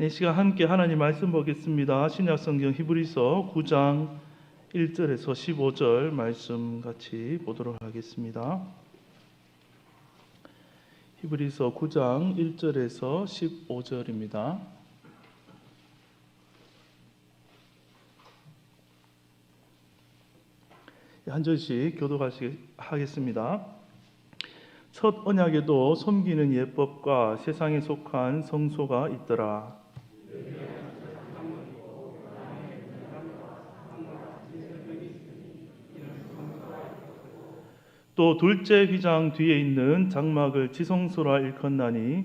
이 시간 함께 하나님 말씀 보겠습니다. 신약 성경 히브리서 9장 1절에서 15절 말씀 같이 보도록 하겠습니다. 히브리서 9장 1절에서 15절입니다. 한 절씩 교독하겠습니다. 첫 언약에도 섬기는 예법과 세상에 속한 성소가 있더라. 또 둘째 휘장 뒤에 있는 장막을 지성소라 일컫나니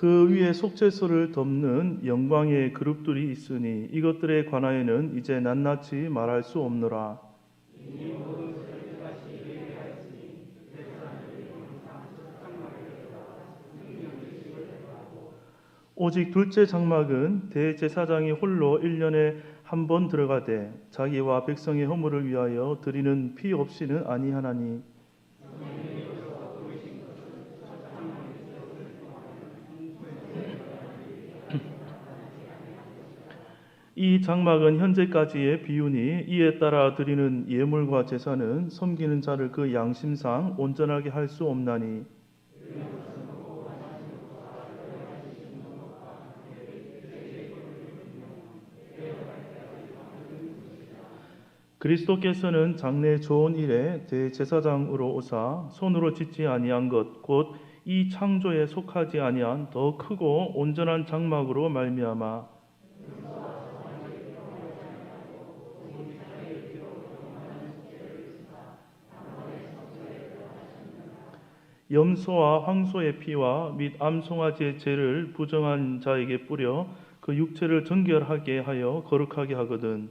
그 위에 속죄소를 덮는 영광의 그룹들이 있으니 이것들에 관하여는 이제 낱낱이 말할 수 없노라. 오직 둘째 장막은 대제사장이 홀로 1년에 한 번 들어가되 자기와 백성의 허물을 위하여 드리는 피 없이는 아니하나니 이 장막은 현재까지의 비유니 이에 따라 드리는 예물과 제사는 섬기는 자를 그 양심상 온전하게 할 수 없나니. 그리스도께서는 장래 좋은 일에 대제사장으로 오사 손으로 짓지 아니한 것 곧 이 창조에 속하지 아니한 더 크고 온전한 장막으로 말미암아 염소와 황소의 피와 및 암송아지의 죄를 부정한 자에게 뿌려 그 육체를 정결하게 하여 거룩하게 하거든.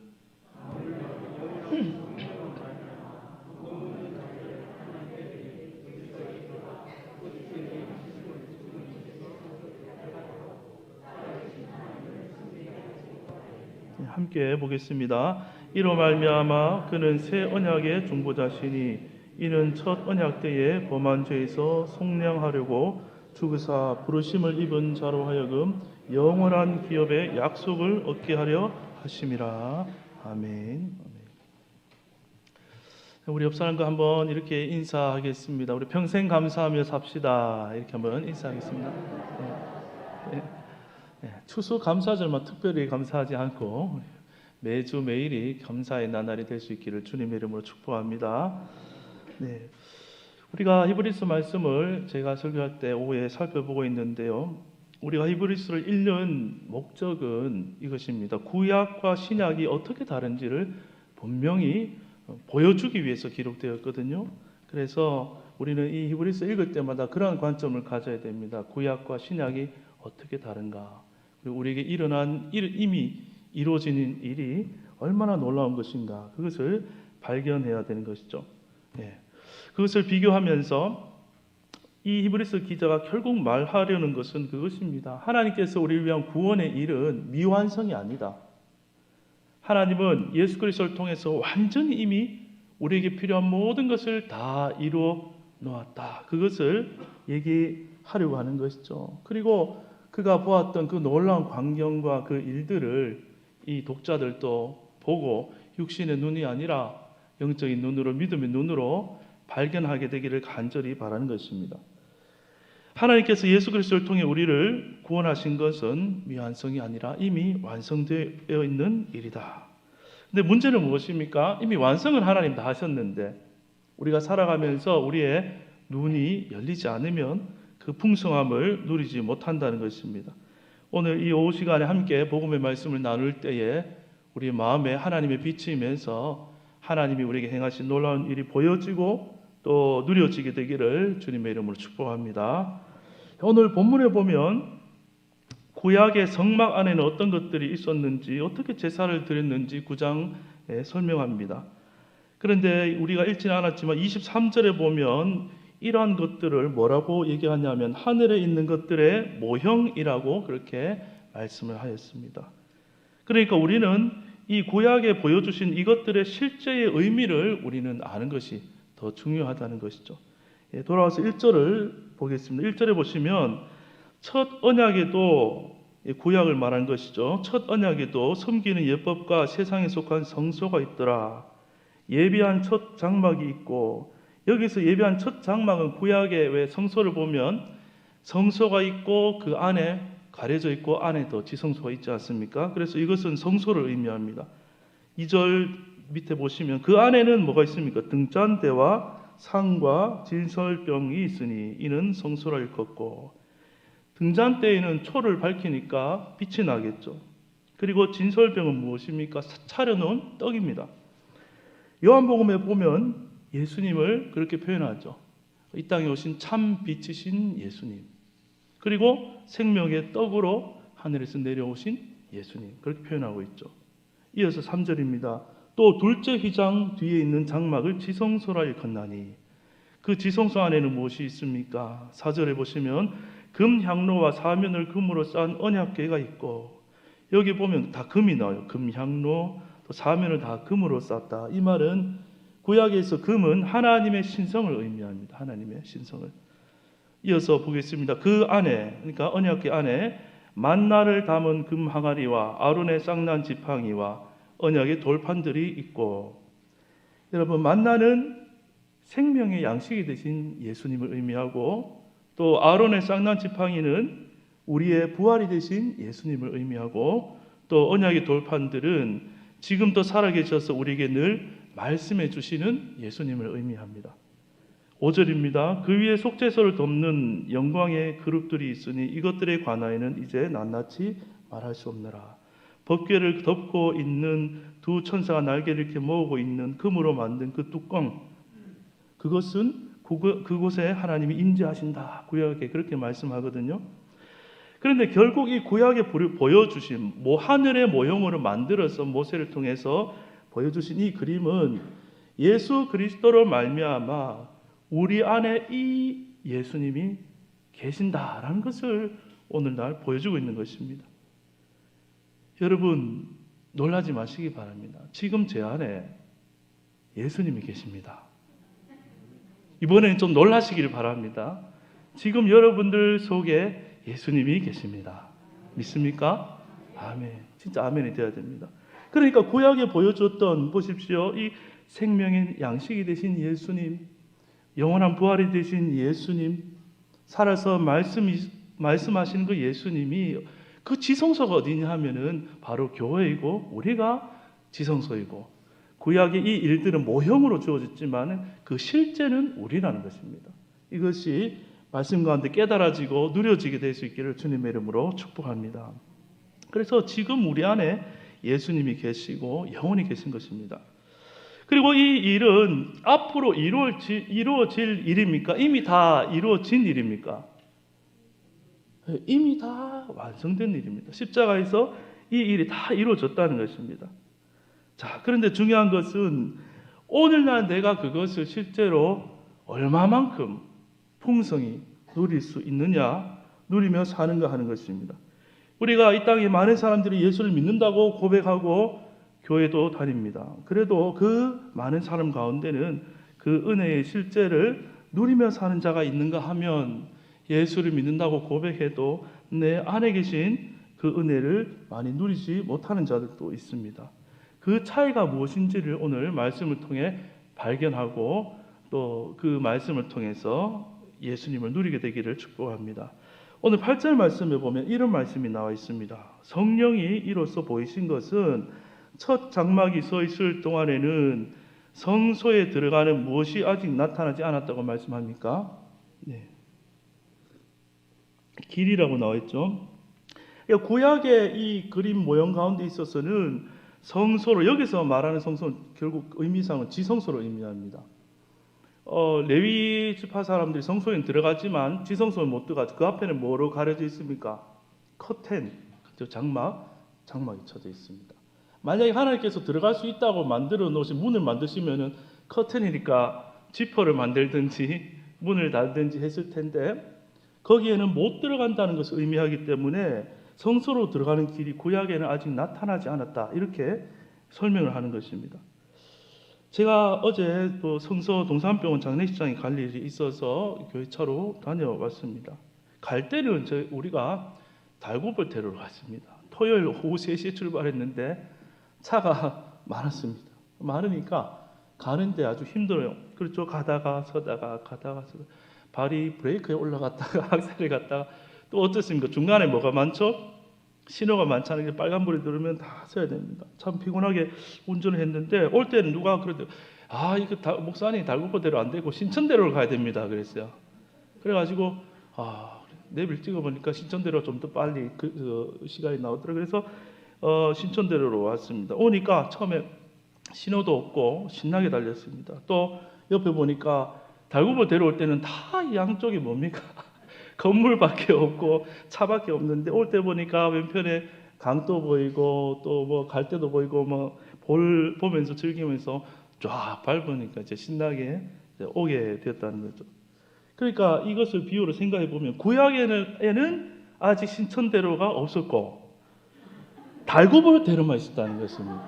함께 보겠습니다. 이로 말미암아 그는 새 언약의 중보자시니 이는 첫 언약 때에 범한 죄에서 속량하려고 죽으사 부르심을 입은 자로 하여금 영원한 기업의 약속을 얻게 하려 하심이라. 아멘. 우리 옆 사람과 한번 이렇게 인사하겠습니다. 우리 평생 감사하며 삽시다. 이렇게 한번 인사하겠습니다. 네. 네. 네. 추수 감사절만 특별히 감사하지 않고 매주 매일이 감사의 나날이 될 수 있기를 주님의 이름으로 축복합니다. 네. 우리가 히브리서 말씀을 제가 설교할 때 오후에 살펴보고 있는데요. 우리가 히브리서를 읽는 목적은 이것입니다. 구약과 신약이 어떻게 다른지를 분명히 보여주기 위해서 기록되었거든요. 그래서 우리는 이 히브리서 읽을 때마다 그러한 관점을 가져야 됩니다. 구약과 신약이 어떻게 다른가? 그리고 우리에게 일어난 이미 이루어지는 일이 얼마나 놀라운 것인가? 그것을 발견해야 되는 것이죠. 네. 그것을 비교하면서 이 히브리서 기자가 결국 말하려는 것은 그것입니다. 하나님께서 우리를 위한 구원의 일은 미완성이 아니다. 하나님은 예수 그리스도를 통해서 완전히 이미 우리에게 필요한 모든 것을 다 이루어 놓았다. 그것을 얘기하려고 하는 것이죠. 그리고 그가 보았던 그 놀라운 광경과 그 일들을 이 독자들도 보고 육신의 눈이 아니라 영적인 눈으로 믿음의 눈으로 발견하게 되기를 간절히 바라는 것입니다. 하나님께서 예수 그리스도를 통해 우리를 구원하신 것은 미완성이 아니라 이미 완성되어 있는 일이다. 근데 문제는 무엇입니까? 이미 완성을 하나님 다 하셨는데 우리가 살아가면서 우리의 눈이 열리지 않으면 그 풍성함을 누리지 못한다는 것입니다. 오늘 이 오후 시간에 함께 복음의 말씀을 나눌 때에 우리 마음에 하나님의 빛이 면서 하나님이 우리에게 행하신 놀라운 일이 보여지고 또 누려지게 되기를 주님의 이름으로 축복합니다. 오늘 본문에 보면 구약의 성막 안에는 어떤 것들이 있었는지 어떻게 제사를 드렸는지 9장에 설명합니다. 그런데 우리가 읽지는 않았지만 23절에 보면 이러한 것들을 뭐라고 얘기하냐면 하늘에 있는 것들의 모형이라고 그렇게 말씀을 하였습니다. 그러니까 우리는 이 구약에 보여주신 이것들의 실제의 의미를 우리는 아는 것이 더 중요하다는 것이죠. 예, 돌아와서 1절을 보겠습니다. 1절에 보시면 첫 언약에도 이 구약을 말한 것이죠. 첫 언약에도 섬기는 예법과 세상에 속한 성소가 있더라. 예비한 첫 장막이 있고 여기서 예비한 첫 장막은 구약의 왜 성소를 보면 성소가 있고 그 안에 가려져 있고 안에 더 지성소가 있지 않습니까? 그래서 이것은 성소를 의미합니다. 2절 밑에 보시면 그 안에는 뭐가 있습니까? 등잔대와 상과 진설병이 있으니 이는 성소라 일컫고 등잔대에는 초를 밝히니까 빛이 나겠죠. 그리고 진설병은 무엇입니까? 차려놓은 떡입니다. 요한복음에 보면 예수님을 그렇게 표현하죠. 이 땅에 오신 참 빛이신 예수님. 그리고 생명의 떡으로 하늘에서 내려오신 예수님. 그렇게 표현하고 있죠. 이어서 3절입니다. 또 둘째 휘장 뒤에 있는 장막을 지성소라 일컫나니 그 지성소 안에는 무엇이 있습니까? 4절에 보시면 금 향로와 사면을 금으로 싼 언약궤가 있고 여기 보면 다 금이 나와요. 금 향로 또 사면을 다 금으로 쌌다. 이 말은 구약에서 금은 하나님의 신성을 의미합니다. 하나님의 신성을. 이어서 보겠습니다. 그 안에 그러니까 언약궤 안에 만나를 담은 금 항아리와 아론의 쌍난 지팡이와 언약의 돌판들이 있고 여러분 만나는 생명의 양식이 되신 예수님을 의미하고 또 아론의 쌍난 지팡이는 우리의 부활이 되신 예수님을 의미하고 또 언약의 돌판들은 지금도 살아계셔서 우리에게 늘 말씀해 주시는 예수님을 의미합니다. 5절입니다. 그 위에 속죄소를 덮는 영광의 그룹들이 있으니 이것들에 관하여는 이제 낱낱이 말할 수 없느라. 법궤를 덮고 있는 두 천사가 날개를 이렇게 모으고 있는 금으로 만든 그 뚜껑 그것은 그곳- 그곳에 하나님이 임재하신다. 구약에 그렇게 말씀하거든요. 그런데 결국 이 구약에 보여- 보여주신 뭐 하늘의 모형으로 만들어서 모세를 통해서 보여주신 이 그림은 예수 그리스도로 말미암아 우리 안에 이 예수님이 계신다라는 것을 오늘날 보여주고 있는 것입니다. 여러분 놀라지 마시기 바랍니다. 지금 제 안에 예수님이 계십니다. 이번에는 좀 놀라시기를 바랍니다. 지금 여러분들 속에 예수님이 계십니다. 믿습니까? 아멘. 진짜 아멘이 되어야 됩니다. 그러니까 구약에 보여줬던 보십시오. 이 생명의 양식이 되신 예수님, 영원한 부활이 되신 예수님, 살아서 말씀 말씀하시는 그 예수님이 그 지성소가 어디냐 하면은 바로 교회이고 우리가 지성소이고 구약의 이 일들은 모형으로 주어졌지만 그 실제는 우리라는 것입니다. 이것이 말씀 가운데 깨달아지고 누려지게 될 수 있기를 주님의 이름으로 축복합니다. 그래서 지금 우리 안에 예수님이 계시고 영원히 계신 것입니다. 그리고 이 일은 앞으로 이루어질, 일입니까? 이미 다 이루어진 일입니까? 네, 이미 다 완성된 일입니다. 십자가에서 이 일이 다 이루어졌다는 것입니다. 자, 그런데 중요한 것은 오늘날 내가 그것을 실제로 얼마만큼 풍성히 누릴 수 있느냐, 누리며 사는가 하는 것입니다. 우리가 이 땅에 많은 사람들이 예수를 믿는다고 고백하고 교회도 다닙니다. 그래도 그 많은 사람 가운데는 그 은혜의 실제를 누리며 사는 자가 있는가 하면 예수를 믿는다고 고백해도 내 안에 계신 그 은혜를 많이 누리지 못하는 자들도 있습니다. 그 차이가 무엇인지를 오늘 말씀을 통해 발견하고 또 그 말씀을 통해서 예수님을 누리게 되기를 축복합니다. 오늘 8절 말씀에 보면 이런 말씀이 나와 있습니다. 성령이 이로써 보이신 것은 첫 장막이 서 있을 동안에는 성소에 들어가는 무엇이 아직 나타나지 않았다고 말씀합니까? 네. 길이라고 나와 있죠. 그러니까 구약의 이 그림 모형 가운데 있어서는 성소로 여기서 말하는 성소는 결국 의미상은 지성소로 의미합니다. 어, 레위 지파 사람들이 성소에 들어가지만 지성소에 못 들어가죠. 그 앞에는 뭐로 가려져 있습니까? 커튼, 저 장막, 장막이 쳐져 있습니다. 만약에 하나님께서 들어갈 수 있다고 만들어 놓으신 문을 만드시면은 커튼이니까 지퍼를 만들든지 문을 달든지 했을 텐데 거기에는 못 들어간다는 것을 의미하기 때문에 성소로 들어가는 길이 구약에는 아직 나타나지 않았다. 이렇게 설명을 하는 것입니다. 제가 어제 또 성서 동산병원 장례식장에 갈 일이 있어서 교회차로 다녀왔습니다. 갈 때는 저 우리가 달고벌 테러로 갔습니다. 토요일 오후 3시에 출발했는데 차가 많았습니다. 많으니까 가는데 아주 힘들어요. 그렇죠. 가다가 서다가 가다가 서다 발이 브레이크에 올라갔다가 악셀에 갔다가 또 어떻습니까? 중간에 뭐가 많죠? 신호가 많잖아요. 이게 빨간불이 들으면 다 서야 됩니다. 참 피곤하게 운전을 했는데 올 때는 누가 그러대 아 이거 다, 목사님 달고포대로 안 되고 신천대로를 가야 됩니다. 그랬어요. 그래가지고 아 내비를 찍어보니까 신천대로 좀 더 빨리 그 어, 시간이 나오더라고요. 그래서 어, 신천대로로 왔습니다. 오니까 처음에 신호도 없고 신나게 달렸습니다. 또 옆에 보니까 달구보 데려올 때는 다 양쪽이 뭡니까? 건물밖에 없고 차밖에 없는데 올 때 보니까 왼편에 강도 보이고 또 뭐갈 때도 보이고 뭐 볼 보면서 즐기면서 쫙 밟으니까 이제 신나게 이제 오게 되었다는 거죠. 그러니까 이것을 비유로 생각해 보면 구약에는 에는 아직 신천대로가 없었고 달구보 대로만 있었다는 것입니다.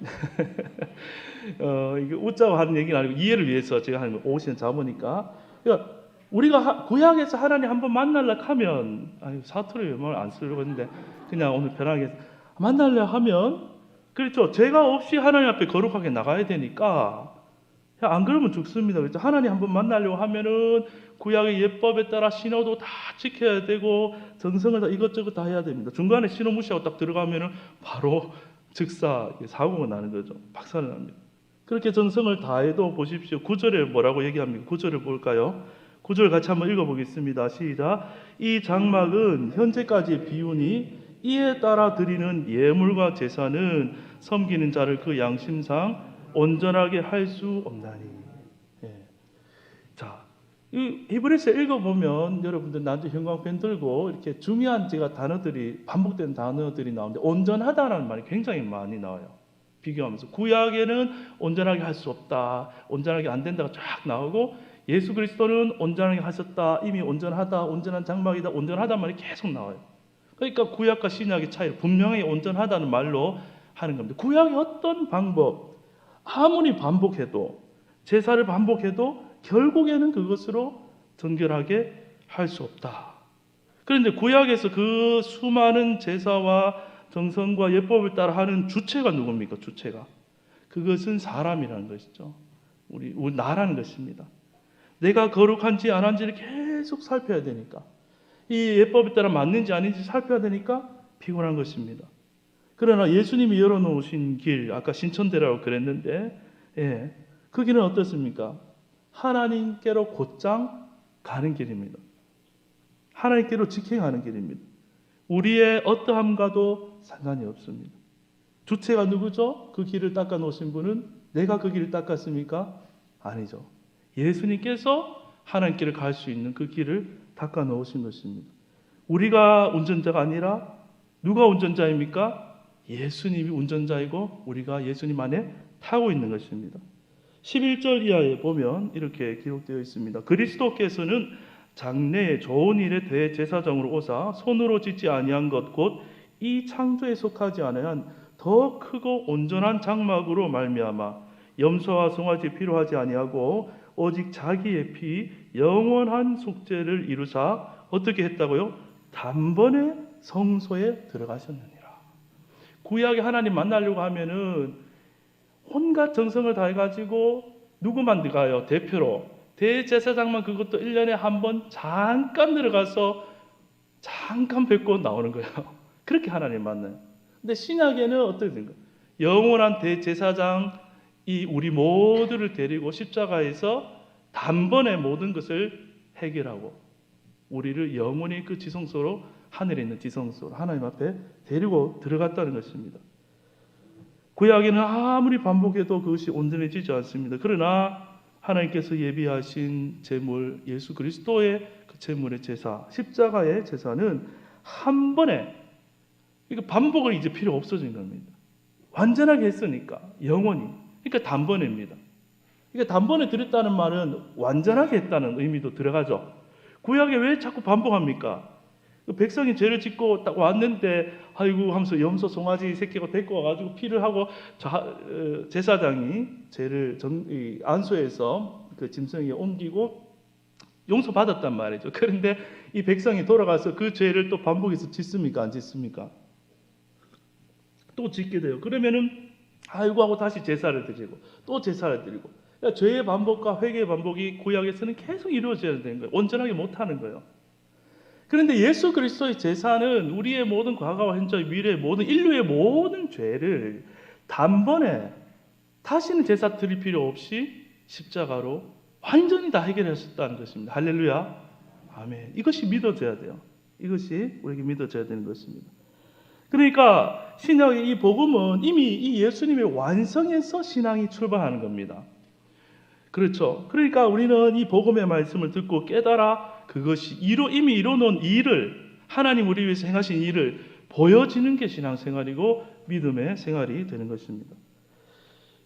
어, 이게 웃자고 하는 얘기는 아니고 이해를 위해서 제가 한 50년 잡으니까. 그러니까 우리가 하- 구약에서 하나님 한번 만날라 하면 아니 사투리 말안 쓰려고 했는데 그냥 오늘 편하게 만날려 하면 그렇죠. 죄가 없이 하나님 앞에 거룩하게 나가야 되니까. 안 그러면 죽습니다. 그렇죠? 하나님 한번 만나려고 하면은 구약의 예법에 따라 신호도 다 지켜야 되고 정성을 다 이것저것 다 해야 됩니다. 중간에 신호 무시하고 딱 들어가면은 바로 즉사 사고가 나는 거죠 박살을 납니다 그렇게 정성을 다해도 보십시오 구절에 뭐라고 얘기합니까 구절을 볼까요? 구절 같이 한번 읽어보겠습니다. 시작. 이 장막은 현재까지의 비유니 이에 따라 드리는 예물과 제사는 섬기는 자를 그 양심상 온전하게 할 수 없나니. 이 히브리서 읽어보면 여러분들 나한테 형광펜 들고 이렇게 중요한 제가 단어들이 반복된 단어들이 나오는데 온전하다라는 말이 굉장히 많이 나와요. 비교하면서 구약에는 온전하게 할 수 없다, 온전하게 안 된다가 쫙 나오고 예수 그리스도는 온전하게 하셨다. 이미 온전하다. 온전한 장막이다. 온전하다 말이 계속 나와요. 그러니까 구약과 신약의 차이를 분명히 온전하다는 말로 하는 겁니다. 구약의 어떤 방법 아무리 반복해도 제사를 반복해도 결국에는 그것으로 정결하게 할 수 없다. 그런데 구약에서 그 수많은 제사와 정성과 예법을 따라 하는 주체가 누굽니까? 주체가 그것은 사람이라는 것이죠. 우리, 우리 나라는 것입니다. 내가 거룩한지 안 한지를 계속 살펴야 되니까 이 예법에 따라 맞는지 아닌지 살펴야 되니까 피곤한 것입니다. 그러나 예수님이 열어놓으신 길 아까 신천대라고 그랬는데 예, 그 길은 어떻습니까? 하나님께로 곧장 가는 길입니다. 하나님께로 직행하는 길입니다. 우리의 어떠함과도 상관이 없습니다. 주체가 누구죠? 그 길을 닦아 놓으신 분은 내가 그 길을 닦았습니까? 아니죠. 예수님께서 하나님께를 갈 수 있는 그 길을 닦아 놓으신 것입니다. 우리가 운전자가 아니라 누가 운전자입니까? 예수님이 운전자이고 우리가 예수님 안에 타고 있는 것입니다. 11절 이하에 보면 이렇게 기록되어 있습니다. 그리스도께서는 장래의 좋은 일에 대제사장으로 오사 손으로 짓지 아니한 것 곧 이 창조에 속하지 아니한 더 크고 온전한 장막으로 말미암아 염소와 송아지 필요하지 아니하고 오직 자기의 피 영원한 속죄를 이루사 어떻게 했다고요? 단번에 성소에 들어가셨느니라. 구약에 하나님 만나려고 하면은 온갖 정성을 다해 가지고 누구만 들어가요? 대표로 대제사장만 그것도 1년에 한 번 잠깐 들어가서 잠깐 뵙고 나오는 거예요. 그렇게 하나님 만나요. 근데 신약에는 어떻게 된 거예요? 영원한 대제사장 이 우리 모두를 데리고 십자가에서 단번에 모든 것을 해결하고 우리를 영원히 그 지성소로 하늘에 있는 지성소로 하나님 앞에 데리고 들어갔다는 것입니다. 구약에는 아무리 반복해도 그것이 온전해지지 않습니다. 그러나 하나님께서 예비하신 제물 예수 그리스도의 그 제물의 제사 십자가의 제사는 한 번에 그러니까 반복을 이제 필요 없어진 겁니다. 완전하게 했으니까 영원히 그러니까 단번에입니다. 그러니까 단번에 드렸다는 말은 완전하게 했다는 의미도 들어가죠. 구약에 왜 자꾸 반복합니까? 그 백성이 죄를 짓고 딱 왔는데 아이고 하면서 염소 송아지 새끼가 데리고 와가지고 피를 하고 자, 어, 제사장이 죄를 안수해서 그 짐승에게 옮기고 용서 받았단 말이죠. 그런데 이 백성이 돌아가서 그 죄를 또 반복해서 짓습니까? 안 짓습니까? 또 짓게 돼요. 그러면은 아이고 하고 다시 제사를 드리고 또 제사를 드리고 그러니까 죄의 반복과 회개의 반복이 구약에서는 계속 이루어져야 되는 거예요. 온전하게 못 하는 거예요. 그런데 예수 그리스도의 제사는 우리의 모든 과거와 현재, 미래의 모든 인류의 모든 죄를 단번에 다시는 제사 드릴 필요 없이 십자가로 완전히 다 해결하셨다는 것입니다. 할렐루야. 아멘. 이것이 믿어져야 돼요. 이것이 우리에게 믿어져야 되는 것입니다. 그러니까 신약의 이 복음은 이미 이 예수님의 완성에서 신앙이 출발하는 겁니다. 그렇죠. 그러니까 우리는 이 복음의 말씀을 듣고 깨달아 그것이 이루, 이미 이루어놓은 일을 하나님 우리 위해서 행하신 일을 보여지는 게 신앙생활이고 믿음의 생활이 되는 것입니다.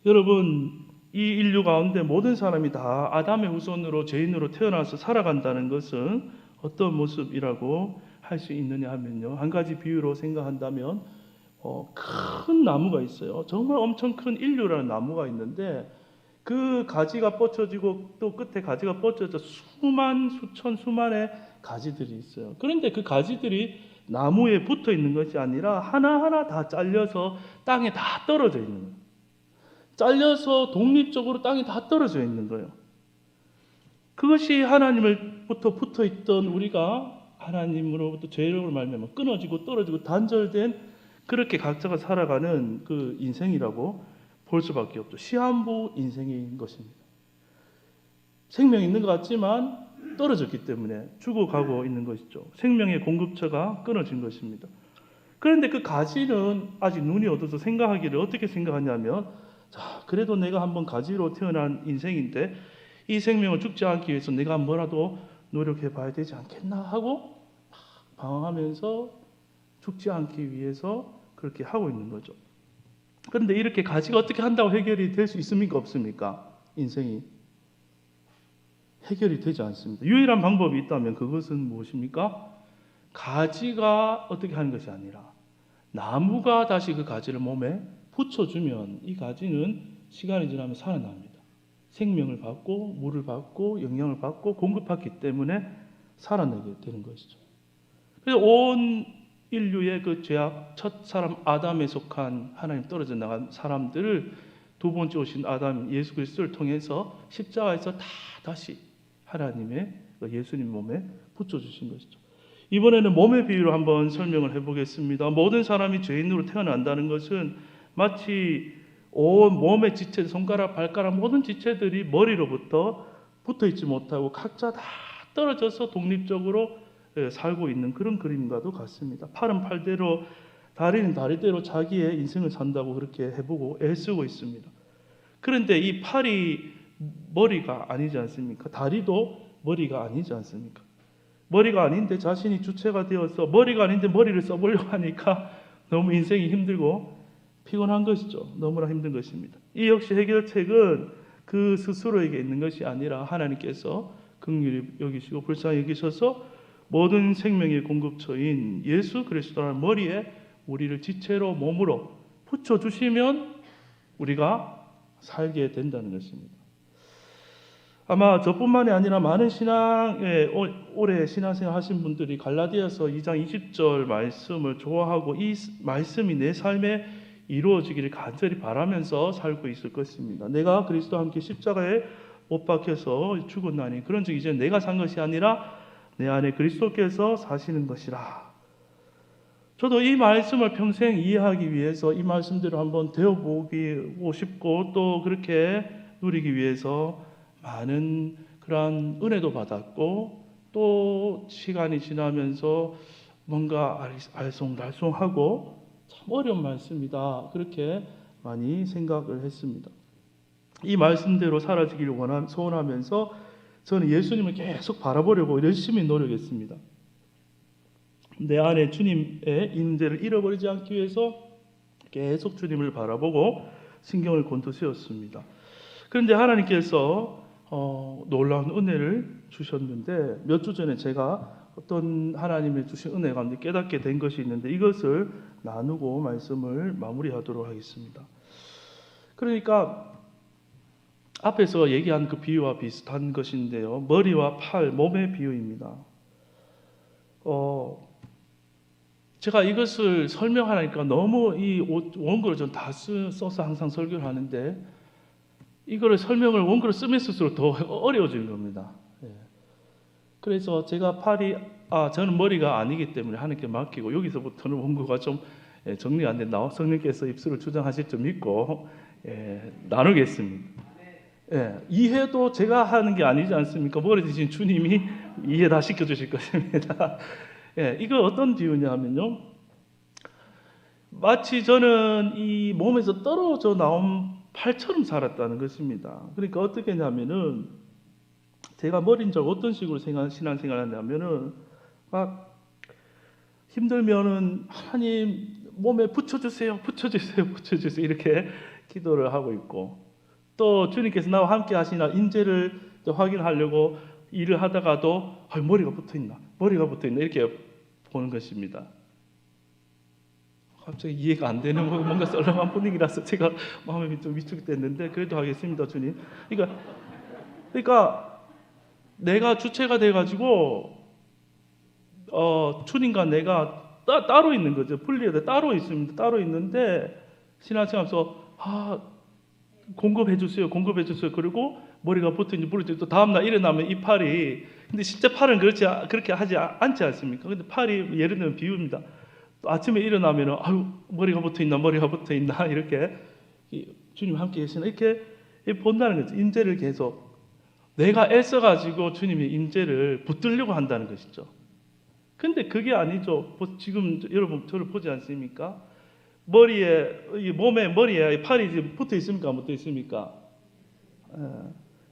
여러분 이 인류 가운데 모든 사람이 다 아담의 후손으로 죄인으로 태어나서 살아간다는 것은 어떤 모습이라고 할 수 있느냐 하면요 한 가지 비유로 생각한다면 어, 큰 나무가 있어요. 정말 엄청 큰 인류라는 나무가 있는데 그 가지가 뻗쳐지고 또 끝에 가지가 뻗쳐져 수만 수천 수만의 가지들이 있어요. 그런데 그 가지들이 나무에 붙어 있는 것이 아니라 하나하나 다 잘려서 땅에 다 떨어져 있는 거예요. 잘려서 독립적으로 땅에 다 떨어져 있는 거예요. 그것이 하나님을부터 붙어 있던 우리가 하나님으로부터 죄를 말미암아 끊어지고 떨어지고 단절된 그렇게 각자가 살아가는 그 인생이라고 볼 수밖에 없죠. 시한부 인생인 것입니다. 생명이 있는 것 같지만 떨어졌기 때문에 죽어가고 있는 것이죠. 생명의 공급처가 끊어진 것입니다. 그런데 그 가지는 아직 눈이 어두서 생각하기를 어떻게 생각하냐면 자, 그래도 내가 한번 가지로 태어난 인생인데 이 생명을 죽지 않기 위해서 내가 뭐라도 노력해 봐야 되지 않겠나 하고 방황하면서 죽지 않기 위해서 그렇게 하고 있는 거죠. 그런데 이렇게 가지가 어떻게 한다고 해결이 될 수 있습니까? 없습니까? 인생이. 해결이 되지 않습니다. 유일한 방법이 있다면 그것은 무엇입니까? 가지가 어떻게 하는 것이 아니라 나무가 다시 그 가지를 몸에 붙여주면 이 가지는 시간이 지나면 살아납니다. 생명을 받고 물을 받고 영양을 받고 공급받기 때문에 살아나게 되는 것이죠. 그래서 온 인류의 그 죄악 첫 사람 아담에 속한 하나님 떨어져 나간 사람들을 두 번째 오신 아담 예수 그리스도를 통해서 십자가에서 다 다시 하나님의 그 예수님 몸에 붙여 주신 것이죠. 이번에는 몸의 비유로 한번 설명을 해 보겠습니다. 모든 사람이 죄인으로 태어난다는 것은 마치 온 몸의 지체, 손가락, 발가락 모든 지체들이 머리로부터 붙어 있지 못하고 각자 다 떨어져서 독립적으로 예, 살고 있는 그런 그림과도 같습니다. 팔은 팔대로, 다리는 다리대로 자기의 인생을 산다고 그렇게 해보고 애쓰고 있습니다. 그런데 이 팔이 머리가 아니지 않습니까? 다리도 머리가 아니지 않습니까? 머리가 아닌데 자신이 주체가 되어서 머리가 아닌데 머리를 써보려고 하니까 너무 인생이 힘들고 피곤한 것이죠. 너무나 힘든 것입니다. 이 역시 해결책은 그 스스로에게 있는 것이 아니라 하나님께서 긍휼히 여기시고 불쌍히 여기셔서 모든 생명의 공급처인 예수 그리스도라는 머리에 우리를 지체로 몸으로 붙여 주시면 우리가 살게 된다는 것입니다. 아마 저뿐만이 아니라 많은 신앙에 오래 신앙생활 하신 분들이 갈라디아서 2장 20절 말씀을 좋아하고 이 말씀이 내 삶에 이루어지기를 간절히 바라면서 살고 있을 것입니다. 내가 그리스도와 함께 십자가에 못 박혀서 죽었나니 그런즉 이제 내가 산 것이 아니라 내 안에 그리스도께서 사시는 것이라. 저도 이 말씀을 평생 이해하기 위해서 이 말씀대로 한번 되어보고 싶고 또 그렇게 누리기 위해서 많은 그러한 은혜도 받았고 또 시간이 지나면서 뭔가 알쏭달쏭하고 참 어려운 말씀이다. 그렇게 많이 생각을 했습니다. 이 말씀대로 살아지기를 원하, 소원하면서 저는 예수님을 계속 바라보려고 열심히 노력했습니다. 내 안에 주님의 임재를 잃어버리지 않기 위해서 계속 주님을 바라보고 신경을 곤두세웠습니다. 그런데 하나님께서 어, 놀라운 은혜를 주셨는데 몇 주 전에 제가 어떤 하나님의 주신 은혜 가운데 깨닫게 된 것이 있는데 이것을 나누고 말씀을 마무리하도록 하겠습니다. 그러니까 앞에서 얘기한 그 비유와 비슷한 것인데요. 머리와 팔, 몸의 비유입니다. 어, 제가 이것을 설명하니까 너무 이 원고를 좀 다 써서 항상 설교를 하는데 이거를 설명을 원고를 쓰면 쓸수록 더 어려워지는 겁니다. 예. 그래서 제가 팔이 아 저는 머리가 아니기 때문에 하나님께 맡기고 여기서부터는 원고가 좀 예, 정리 안 된다. 성령께서 입술을 주장하실 줄 믿고 예, 나누겠습니다. 예, 이해도 제가 하는 게 아니지 않습니까? 머리 대신 주님이 이해 다 시켜주실 것입니다. 예, 이거 어떤 비유냐 하면요. 마치 저는 이 몸에서 떨어져 나온 팔처럼 살았다는 것입니다. 그러니까 어떻게 하냐면은 제가 머린 적 어떤 식으로 생각, 신앙생활 하냐면은 막 힘들면은 하나님 몸에 붙여주세요, 붙여주세요, 붙여주세요 이렇게 기도를 하고 있고 또 주님께서 나와 함께 하시나 인재를 확인하려고 일을 하다가도 아, 머리가 붙어 있나, 머리가 붙어 있나 이렇게 보는 것입니다. 갑자기 이해가 안 되는 뭐 뭔가 썰렁한 분위기라서 제가 마음이 좀 위축됐는데 그래도 하겠습니다, 주님. 그러니까 그러니까 내가 주체가 돼 가지고 어, 주님과 내가 따, 따로 있는 거죠. 분리해야 따로 있습니다. 따로 있는데 신앙생활에서 아 공급해 주세요. 공급해 주세요. 그리고 머리가 붙어있는지 모르겠죠. 또 다음날 일어나면 이 팔이 근데 진짜 팔은 그렇지 그렇게 하지 않지 않습니까? 근데 팔이 예를 들면 비유입니다. 또 아침에 일어나면은 아유 머리가 붙어 있나 머리가 붙어 있나 이렇게 주님 함께 계시나 이렇게 본다는 거죠. 인재를 계속 내가 애써 가지고 주님의 인재를 붙들려고 한다는 것이죠. 근데 그게 아니죠. 지금 여러분 저를 보지 않습니까? 머리에 이 몸에 머리에 팔이 지금 붙어 있습니까? 못 붙어 있습니까? 예.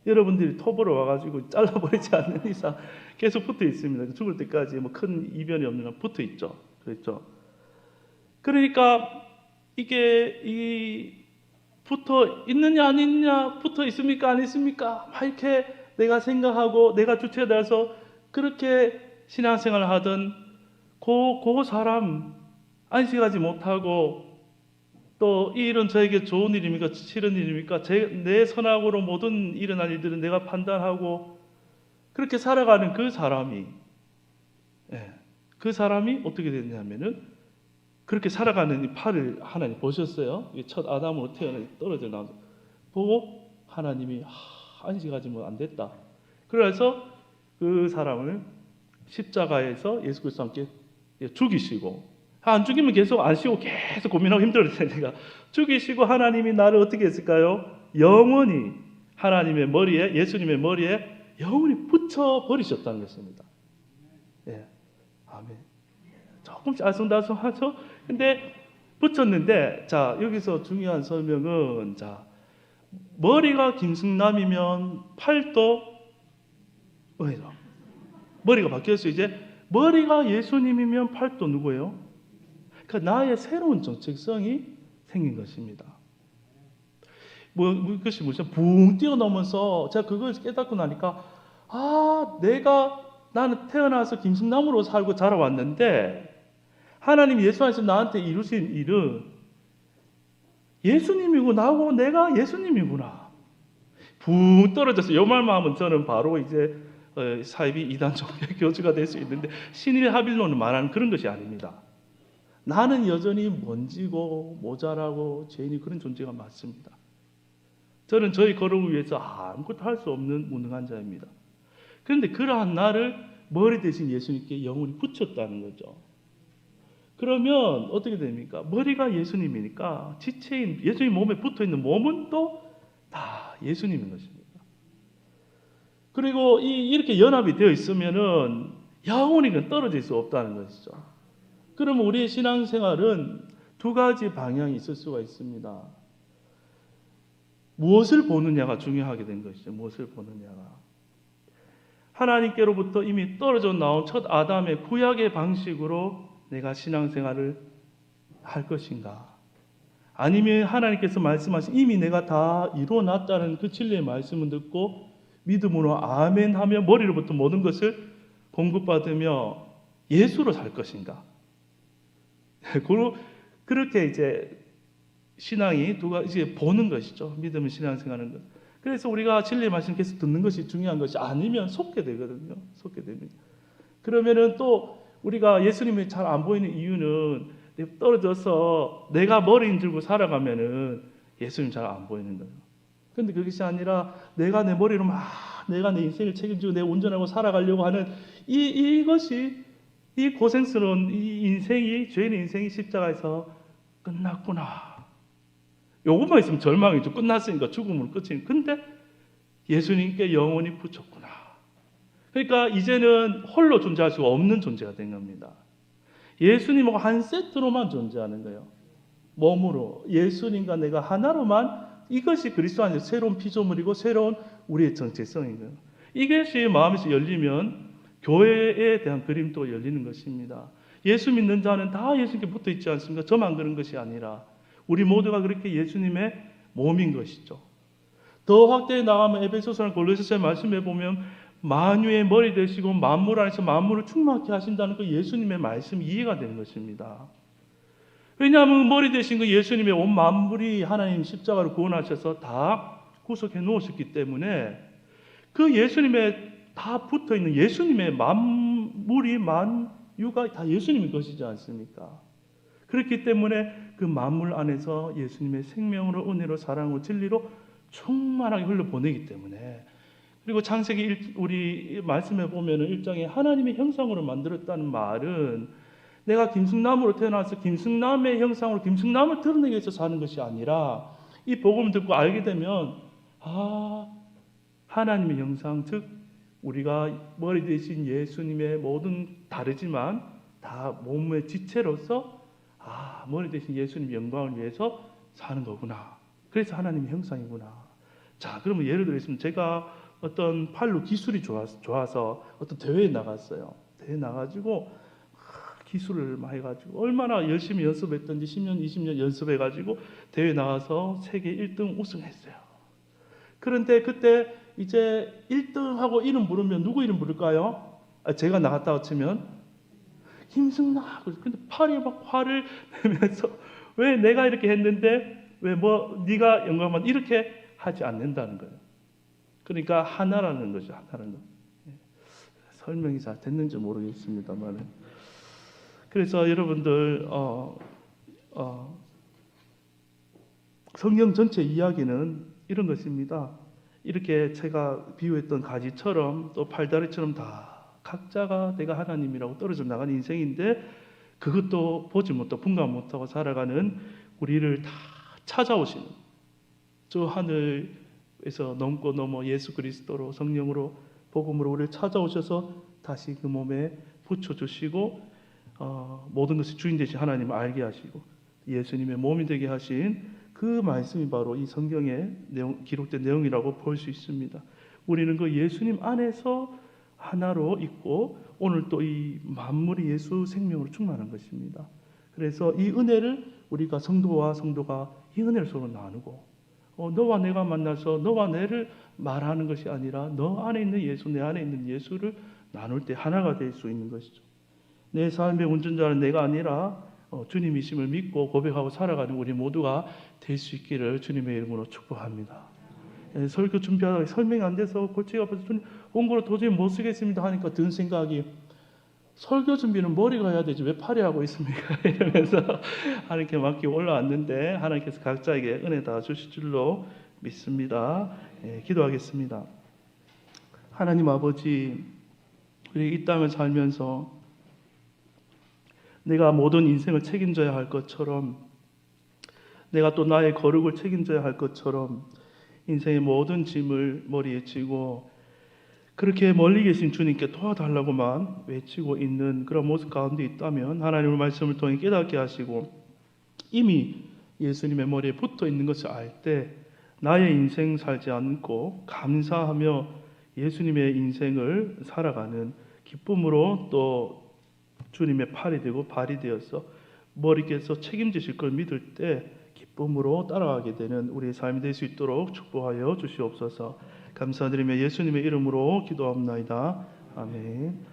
여러분들이 톱으로 와가지고 잘라버리지 않는 이상 계속 붙어 있습니다. 죽을 때까지 뭐 큰 이변이 없는 건 붙어 있죠. 그렇죠. 그러니까 이게 이 붙어 있느냐 안 있느냐 붙어 있습니까 안 있습니까? 막 이렇게 내가 생각하고 내가 주체돼서 그렇게 신앙생활을 하던 그, 그 사람 안식하지 못하고 또 이 일은 저에게 좋은 일입니까? 싫은 일입니까? 제, 내 선악으로 모든 일어난 일들은 내가 판단하고 그렇게 살아가는 그 사람이 예, 그 사람이 어떻게 됐냐면은 그렇게 살아가는 이 팔을 하나님 보셨어요. 첫 아담으로 태어나 떨어져 나와서 보고 하나님이 아, 안식하지 뭐안 됐다. 그래서 그 사람을 십자가에서 예수 그리스도 함께 죽이시고 안 죽이면 계속 안 쉬고 계속 고민하고 힘들을 테니까 죽이시고 하나님이 나를 어떻게 했을까요? 영원히 하나님의 머리에 예수님의 머리에 영원히 붙여 버리셨다는 것입니다. 예, 아멘. 조금씩 알쏭달쏭하죠. 근데 붙였는데 자 여기서 중요한 설명은 자 머리가 김승남이면 팔도 왜죠? 머리가 바뀌었어요. 이제 머리가 예수님이면 팔도 누구예요? 그러니까 나의 새로운 정체성이 생긴 것입니다. 뭐, 그것이 무슨 붕 뛰어넘어서 제가 그걸 깨닫고 나니까 아 내가 나는 태어나서 김승남으로 살고 자라왔는데 하나님 예수 안에서 나한테 이루신 일은 예수님이고 나고 내가 예수님이구나. 붕 떨어져서 요 말만 하면 저는 바로 이제 어, 사이비 이단 종교 교주가 될 수 있는데 신일 하빌론을 말하는 그런 것이 아닙니다. 나는 여전히 먼지고 모자라고 죄인이 그런 존재가 맞습니다. 저는 저희 걸음을 위해서 아무것도 할 수 없는 무능한 자입니다. 그런데 그러한 나를 머리 대신 예수님께 영원히 붙였다는 거죠. 그러면 어떻게 됩니까? 머리가 예수님이니까 지체인 예수님 몸에 붙어 있는 몸은 또 다 예수님인 것입니다. 그리고 이, 이렇게 연합이 되어 있으면은 영원히 떨어질 수 없다는 것이죠. 그러면 우리의 신앙생활은 두 가지 방향이 있을 수가 있습니다. 무엇을 보느냐가 중요하게 된 것이죠. 무엇을 보느냐가. 하나님께로부터 이미 떨어져 나온 첫 아담의 구약의 방식으로 내가 신앙생활을 할 것인가? 아니면 하나님께서 말씀하신 이미 내가 다 이루어놨다는 그 진리의 말씀을 듣고 믿음으로 아멘 하며 머리로부터 모든 것을 공급받으며 예수로 살 것인가? 그로- 그렇게 이제 신앙이 누가 이제 보는 것이죠. 믿음은 신앙생활하는 것. 그래서 우리가 진리의 말씀 계속 듣는 것이 중요한 것이 아니면 속게 되거든요. 속게 됩니다. 그러면은 또 우리가 예수님이 잘 안 보이는 이유는 떨어져서 내가 머리 들고 살아가면은 예수님 잘 안 보이는 거예요. 근데 그것이 아니라 내가 내 머리로 막 내가 내 인생을 책임지고 내가 운전하고 살아가려고 하는 이 이것이 이 고생스러운 이 인생이 죄인의 인생이 십자가에서 끝났구나. 요것만 있으면 절망이죠. 끝났으니까 죽음으로 끝이니. 근데 예수님께 영원히 붙였구나. 그러니까 이제는 홀로 존재할 수가 없는 존재가 된 겁니다. 예수님하고 한 세트로만 존재하는 거예요. 몸으로 예수님과 내가 하나로만 이것이 그리스도 안에서 새로운 피조물이고 새로운 우리의 정체성인 거예요. 이것이 마음에서 열리면 교회에 대한 그림도 열리는 것입니다. 예수 믿는 자는 다 예수님께 붙어 있지 않습니까? 저만 그런 것이 아니라 우리 모두가 그렇게 예수님의 몸인 것이죠. 더 확대해 나가면 에베소서나 골로새서 말씀해 보면 만유의 머리 되시고 만물 안에서 만물을 충만케 하신다는 그 예수님의 말씀 이해가 되는 것입니다. 왜냐하면 머리 되신 그 예수님의 온 만물이 하나님 십자가로 구원하셔서 다 구속해 놓으셨기 때문에 그 예수님의 다 붙어 있는 예수님의 만물이 만유가 다 예수님의 것이지 않습니까? 그렇기 때문에 그 만물 안에서 예수님의 생명으로 은혜로 사랑으로 진리로 충만하게 흘러 보내기 때문에 그리고 창세기 일- 우리 말씀해 보면은 일장에 하나님의 형상으로 만들었다는 말은 내가 김승남으로 태어나서 김승남의 형상으로 김승남을 드러내기 위해서 사는 것이 아니라 이 복음을 듣고 알게 되면 아 하나님의 형상 즉 우리가 머리 대신 예수님의 모든 다르지만 다 몸의 지체로서 아 머리 대신 예수님 영광을 위해서 사는 거구나. 그래서 하나님의 형상이구나. 자 그러면 예를 들었으면 제가 어떤 팔로 기술이 좋아서, 어떤 대회에 나갔어요. 대회 나가지고 아, 기술을 많이 가지고 얼마나 열심히 연습했던지 10년, 20년 연습해 가지고 대회 나가서 세계 1등 우승했어요. 그런데 그때 이제 1등하고 이름 부르면 누구 이름 부를까요? 아, 제가 나갔다고 치면 김승나. 근데 팔이 막 화를 내면서 왜 내가 이렇게 했는데 왜 뭐 네가 영광만 이렇게 하지 않는다는 거예요. 그러니까 하나라는 거죠. 하나라는 거. 예. 설명이 잘 됐는지 모르겠습니다만. 그래서 여러분들 어, 어, 성경 전체 이야기는 이런 것입니다. 이렇게 제가 비유했던 가지처럼 또 팔다리처럼 다 각자가 내가 하나님이라고 떨어져 나가는 인생인데 그것도 보지 못하고 분간 못하고 살아가는 우리를 다 찾아오시는 저 하늘에서 넘고 넘어 예수 그리스도로 성령으로 복음으로 우리를 찾아오셔서 다시 그 몸에 붙여주시고 어, 모든 것이 주인 되신 하나님을 알게 하시고 예수님의 몸이 되게 하신 그 말씀이 바로 이 성경에 내용, 기록된 내용이라고 볼 수 있습니다. 우리는 그 예수님 안에서 하나로 있고 오늘 또 이 만물이 예수 생명으로 충만한 것입니다. 그래서 이 은혜를 우리가 성도와 성도가 이 은혜를 서로 나누고 어, 너와 내가 만나서 너와 내를 말하는 것이 아니라 너 안에 있는 예수 내 안에 있는 예수를 나눌 때 하나가 될 수 있는 것이죠. 내 삶의 운전자는 내가 아니라 어, 주님이심을 믿고 고백하고 살아가는 우리 모두가 될 수 있기를 주님의 이름으로 축복합니다. 예, 설교 준비하다가 설명이 안 돼서 골치가 아파서 주님 원고를 도저히 못 쓰겠습니다 하니까 든 생각이 설교 준비는 머리가 해야 되지 왜 팔이 하고 있습니까? 이러면서 하나님께 맡기고 올라왔는데 하나님께서 각자에게 은혜 다 주실 줄로 믿습니다. 예, 기도하겠습니다. 하나님 아버지 우리 이 땅을 살면서 내가 모든 인생을 책임져야 할 것처럼 내가 또 나의 거룩을 책임져야 할 것처럼 인생의 모든 짐을 머리에 지고 그렇게 멀리 계신 주님께 도와달라고만 외치고 있는 그런 모습 가운데 있다면 하나님의 말씀을 통해 깨닫게 하시고 이미 예수님의 머리에 붙어 있는 것을 알 때 나의 인생 살지 않고 감사하며 예수님의 인생을 살아가는 기쁨으로 또 주님의 팔이 되고 발이 되어서 머리께서 책임지실 걸 믿을 때 기쁨으로 따라가게 되는 우리의 삶이 될 수 있도록 축복하여 주시옵소서. 감사드리며 예수님의 이름으로 기도합나이다. 아멘.